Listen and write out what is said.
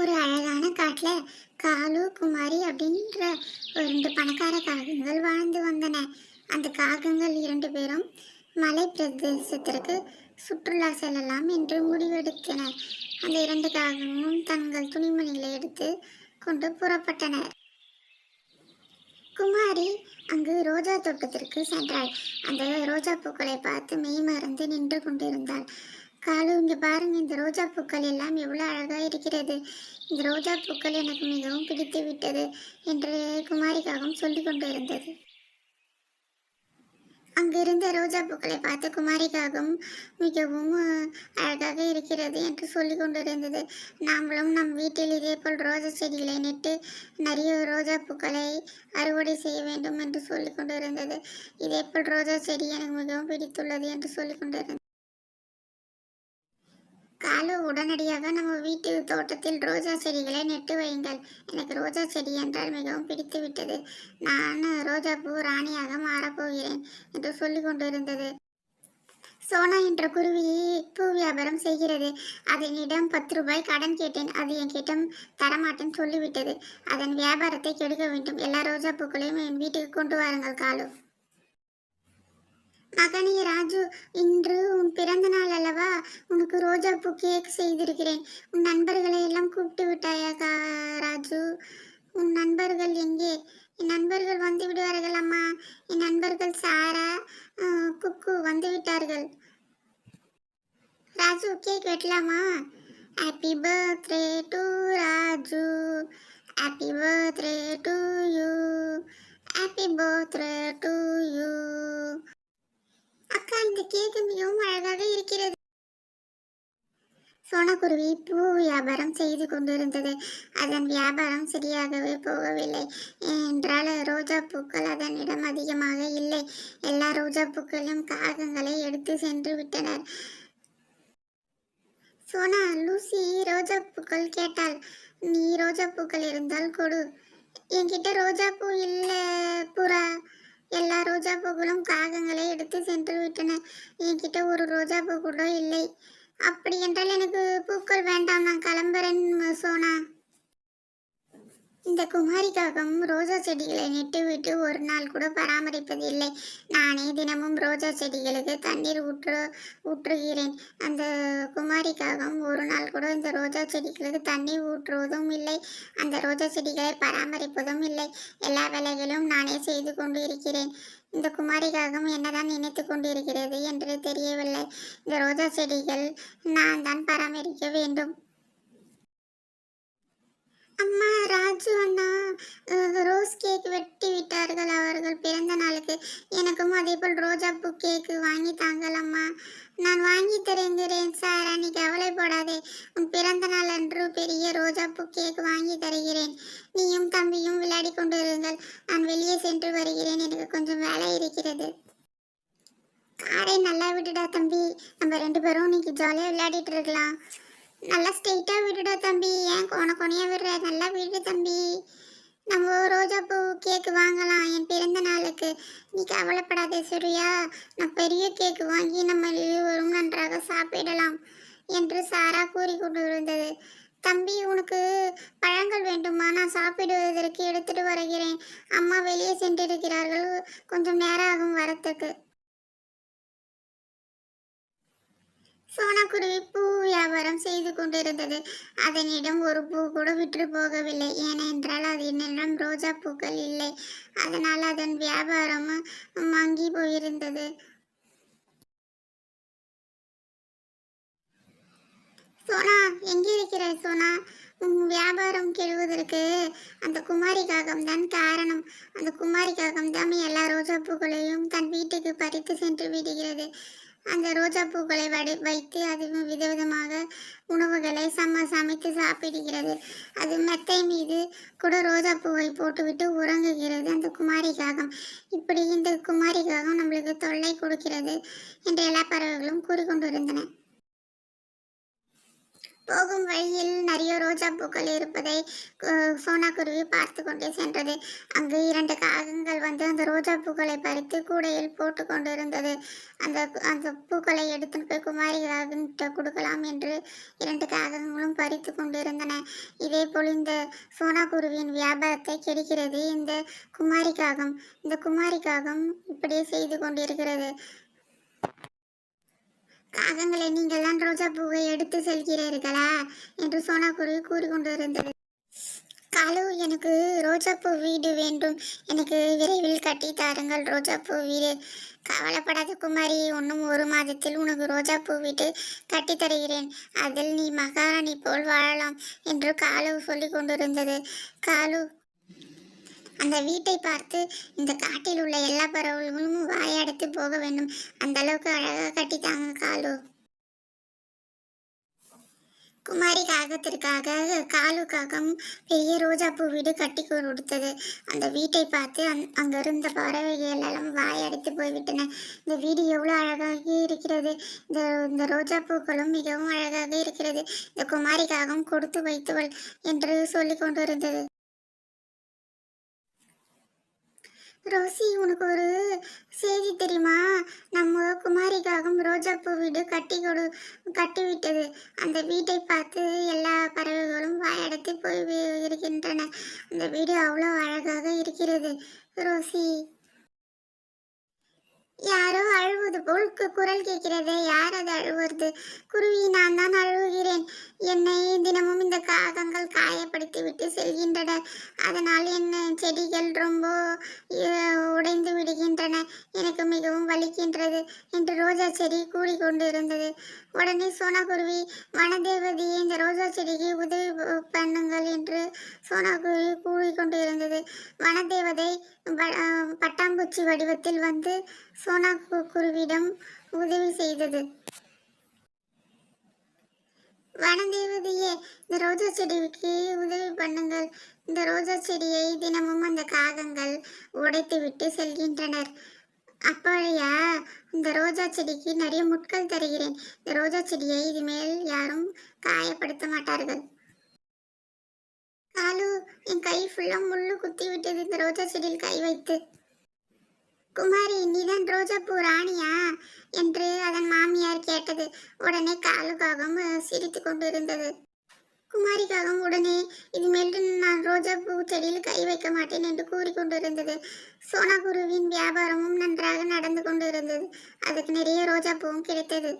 ஒரு அழகான காட்டில் காலு குமாரி அப்படின்ற ரெண்டு பணக்கார காகங்கள் வாழ்ந்து வந்தன. அந்த காகங்கள் இரண்டு பேரும் மலை பிரதேசத்திற்கு சுற்றுலா செல்லலாம் என்று முடிவெடுத்தனர். அந்த இரண்டு காகங்களும் தங்கள் துணிமணிகளை எடுத்து கொண்டு புறப்பட்டனர். குமாரி அங்கு ரோஜா தோட்டத்திற்கு சென்றாள். அந்த ரோஜா பூக்களை பார்த்து மெய் மறந்து நின்று கொண்டிருந்தாள். காலு இங்கே பாருங்க இந்த ரோஜா பூக்கள் எல்லாம் எவ்வளோ அழகாக இருக்கிறது. இந்த ரோஜா பூக்கள் எனக்கு மிகவும் பிடித்து விட்டது என்று குமாரிக்காகவும் சொல்லிக் கொண்டிருந்தது. அங்கிருந்த ரோஜா பூக்களை பார்த்து குமாரிக்காகவும் மிகவும் அழகாக இருக்கிறது என்று சொல்லிக் கொண்டிருந்தது. நாமளும் நம் வீட்டில் இதேபோல் ரோஜா செடிகளை நட்டு நிறைய ரோஜா பூக்களை அறுவடை செய்ய வேண்டும் என்று சொல்லிக் கொண்டிருந்தது. இதேபோல் ரோஜா செடி எனக்கு மிகவும் பிடித்துள்ளது என்று சொல்லி கொண்டிருந்தது. காலு உடனடியாக நம்ம வீட்டு தோட்டத்தில் ரோஜா செடிகளை நெட்டு வையுங்கள். எனக்கு ரோஜா செடி என்றால் மிகவும் பிடித்து விட்டது. நான் ரோஜா பூ ராணியாக மாறப்போகிறேன் என்று சொல்லிக் கொண்டிருந்தது. சோனா என்ற குருவி பூ வியாபாரம் செய்கிறது. அதனிடம் பத்து ரூபாய் கடன் கேட்டேன். அது என்கிட்ட தரமாட்டேன் சொல்லிவிட்டது. அதன் வியாபாரத்தை கெடுக்க வேண்டும். எல்லா ரோஜா பூக்களையும் என் வீட்டுக்கு கொண்டு வாருங்கள் காலு. மகனே ராஜு இன்று உன் பிறந்த நாள் அல்லவா? உனக்கு ரோஜா பூ கேக் செய்திருக்கிறேன். உன் நண்பர்களை எல்லாம் கூப்பிட்டு விட்டாயா ராஜு? உன் நண்பர்கள் எங்கே? என் நண்பர்கள் வந்து விடுவார்கள் அம்மா. என் நண்பர்கள் சாரா குக்கு வந்து விட்டார்கள். Raju cake வெட்டலாமா? Happy birthday to Raju. Happy birthday to you happy birthday to you இந்த கேக்கு மிகவும் அழகாக இருக்கிறது. சோனக்குருவி பூ வியாபாரம் செய்து கொண்டிருந்தது. அதன் வியாபாரம் சரியாகவே போகவில்லை. என்றால் ரோஜா பூக்கள் அதனிடம் அதிகமாக இல்லை. எல்லா ரோஜா பூக்களையும் காகங்களை எடுத்து சென்று விட்டனர். சோனா லூசி ரோஜா பூக்கள் கேட்டாள். நீ ரோஜா பூக்கள் இருந்தால் கொடு. என்கிட்ட ரோஜா பூ இல்லை புறா. எல்லா ரோஜா பூக்களும் காகங்களை எடுத்து சென்று விட்டன. என்கிட்ட ஒரு ரோஜா பூ கூட இல்லை. அப்படி என்றால் எனக்கு பூக்கள் வேண்டாம் நான் கிளம்புறேன் சோனா? இந்த குமாரி காகம் ரோஜா செடிகளை நட்டுவிட்டு ஒரு நாள் கூட பராமரிப்பதில்லை. நானே தினமும் ரோஜா செடிகளுக்கு தண்ணீர் ஊற்று ஊற்றுகிறேன். அந்த குமாரி காகம் ஒரு நாள் கூட இந்த ரோஜா செடிகளுக்கு தண்ணீர் ஊற்றுவதும் இல்லை. அந்த ரோஜா செடிகளை பராமரிப்பதும் இல்லை. எல்லா வேலைகளும் நானே செய்து கொண்டு இருக்கிறேன் இந்த குமாரிக்காகவும் என்னதான் நினைத்து கொண்டிருக்கிறது என்று தெரியவில்லை. இந்த ரோஜா செடிகள் நான் தான் பராமரிக்க வேண்டும். வாங்கி தாங்கலம்மா நான் வாங்கி தருகிறேன் சார். நீ கவலைப்படாதே உன் பிறந்த நாள் அன்று பெரிய ரோஜா பூ கேக் வாங்கி தருகிறேன். நீயும் தம்பியும் விளையாடி கொண்டிருங்கள். நான் வெளியே சென்று வருகிறேன். எனக்கு கொஞ்சம் வேலை இருக்கிறது. காரை நல்லா விட்டுடா தம்பி. நம்ம ரெண்டு பேரும் இன்னைக்கு ஜாலியாக விளையாடிட்டு இருக்கலாம். நல்லா ஸ்ட்ரெயிட்டாக விட்டுடா தம்பி. ஏன் கோண கோணையா விடுற நல்லா விடு. நீ கவலைப்படாதே சூர்யா. நான் பெரிய கேக்கு வாங்கி நம்ம இருவரும் நன்றாக சாப்பிடலாம் என்று சாரா கூறி கொண்டிருந்தது தம்பி உனக்கு பழங்கள் வேண்டுமா? நான் சாப்பிடுவதற்கு எடுத்துட்டு வருகிறேன். அம்மா வெளியே சென்றிருக்கிறார்கள். கொஞ்சம் நேரம் ஆகும் வரத்துக்கு. சோனாக்குருவி பூ வியாபாரம் செய்து கொண்டிருந்தது. அதனிடம் ஒரு பூ கூட விற்று போகவில்லை. ஏனென்றால் அதனிடம் ரோஜா பூக்கள் இல்லை. அதனால் அதன் வியாபாரமும் மங்கி போயிருந்தது. சோனா எங்கே இருக்கிறாய் சோனா? உன் வியாபாரம் கெழுவதற்கு அந்த குமாரி காகம் தான் காரணம். அந்த குமாரி காகம் தான் எல்லா ரோஜா பூக்களையும் தன் வீட்டுக்கு பறித்து சென்று விடுகிறது. அந்த ரோஜா பூக்களை வடி வைத்து அதுவும் விதவிதமாக உணவுகளை சம சமைத்து சாப்பிடுகிறது. அது மெத்தை மீது கூட ரோஜா பூவை போட்டுவிட்டு உறங்குகிறது அந்த குமாரி காகம் இப்படி இந்த குமாரி காகம் நம்மளுக்கு தொல்லை கொடுக்கிறது என்ற எல்லா பறவைகளும் கூறிக்கொண்டிருந்தன. போகும் வழியில் நிறைய ரோஜா பூக்கள் இருப்பதை கு- சோனா குருவி பார்த்து கொண்டே சென்றது. அங்கு இரண்டு காகங்கள் வந்து அந்த ரோஜா பூக்களை பறித்து கூடையில் போட்டு கொண்டிருந்தது. அந்த அந்த பூக்களை எடுத்து போய் குமாரி காகன்கிட்ட கொடுக்கலாம் என்று இரண்டு காகங்களும் பறித்து கொண்டிருந்தன. இதே போல் இந்த சோனா குருவியின் வியாபாரத்தை கெடுக்கிறது இந்த குமாரி காகம் இந்த குமாரி காகம் இப்படியே செய்து கொண்டிருக்கிறது. காகங்களை நீங்கள் தான் ரோஜா பூவை எடுத்து செல்கிறீர்களா? என்று சோனாகுரு கூறிக்கொண்டிருந்தது. காலு எனக்கு ரோஜாப்பூ வீடு வேண்டும். எனக்கு விரைவில் கட்டி தாருங்கள். ரோஜாப்பூ வீடு. கவலைப்படாத குமாரி இன்னும் ஒரு மாதத்தில் உனக்கு ரோஜாப்பூ வீட்டு கட்டி தருகிறேன். அதில் நீ மகாராணி போல் வாழலாம் என்று காலு சொல்லி கொண்டிருந்தது காலு அந்த வீட்டை பார்த்து இந்த காட்டில் உள்ள எல்லா பறவைகளும் வாயடைத்து போக வேண்டும். அந்த அளவுக்கு அழகாக கட்டித்தாங்க காலு. குமாரி காகத்திற்காக காலு காகம் பெரிய ரோஜாப்பூ வீடு கட்டி கொடுத்தது. அந்த வீட்டை பார்த்து அங் அங்கிருந்த பறவைகள் எல்லாம் வாயடைத்து போய்விட்டன. இந்த வீடு எவ்வளோ அழகாக இருக்கிறது. இந்த இந்த ரோஜாப்பூக்களும் மிகவும் அழகாக இருக்கிறது. இந்த குமாரி காகம் கொடுத்து வைத்தவள் என்று சொல்லி கொண்டு இருந்தது ரோசி உனக்கு ஒரு செய்தி தெரியுமா? நம்ம குமாரிக்காகவும் ரோஜாப்பூ வீடு கட்டி கொடு கட்டிவிட்டது அந்த வீட்டை பார்த்து எல்லா பறவைகளும் வாயடைத்து போய் இருக்கின்றன. அந்த வீடு அவ்வளோ அழகாக இருக்கிறது. ரோசி யாரோ அழுவது போல் குரல் கேட்கிறதே. யார் அது அழுவது? குருவி நான் தான் அழுகிறேன் என்னை தினமும் இந்த காகங்கள் காயப்படுத்தி விட்டு செல்கின்றன. அதனால் என் செடிகள் ரொம்ப உடைந்து விடுகின்றன. எனக்கு மிகவும் வலிக்கின்றது என்று ரோஜா செடி கூறிக்கொண்டிருந்தது. உடனே சோனா குருவி வனதேவதையே இந்த ரோஜா செடிக்கு உதவி பண்ணுங்கள் என்று சோனா குருவி கூறிக்கொண்டிருந்தது. வனதேவதை பட்டாம்பூச்சி வடிவத்தில் வந்து சோனா குருவிடம் உதவி செய்தது. வனதேவதையே இந்த ரோஜா செடிக்கு உதவி பண்ணுங்கள். இந்த ரோஜா செடியை தினமும் அந்த காகங்கள் உடைத்து விட்டு செல்கின்றனர். அப்படியா இந்த ரோஜா செடிக்கு நிறைய முட்கள் தருகிறேன். இந்த ரோஜா செடியை இதுமேல் யாரும் காயப்படுத்த மாட்டார்கள். காலு என் கை ஃபுல்லாக முள்ளு குத்தி விட்டது. இந்த ரோஜா செடியில் கை வைத்து குமாரி நீதான் ரோஜாப்பூ ராணியா? என்று அதன் மாமியார் கேட்டது. உடனே காலுக்காகவும் சிரித்து கொண்டிருந்தது. குமாரிக்காகவும் உடனே இதுமேல் நான் ரோஜாப்பூ செடியில் கை வைக்க மாட்டேன் என்று கூறிக்கொண்டிருந்தது சோனா குருவின் வியாபாரமும் நன்றாக நடந்து கொண்டிருந்தது. அதுக்கு நிறைய ரோஜாப்பூவும் கிடைத்தது.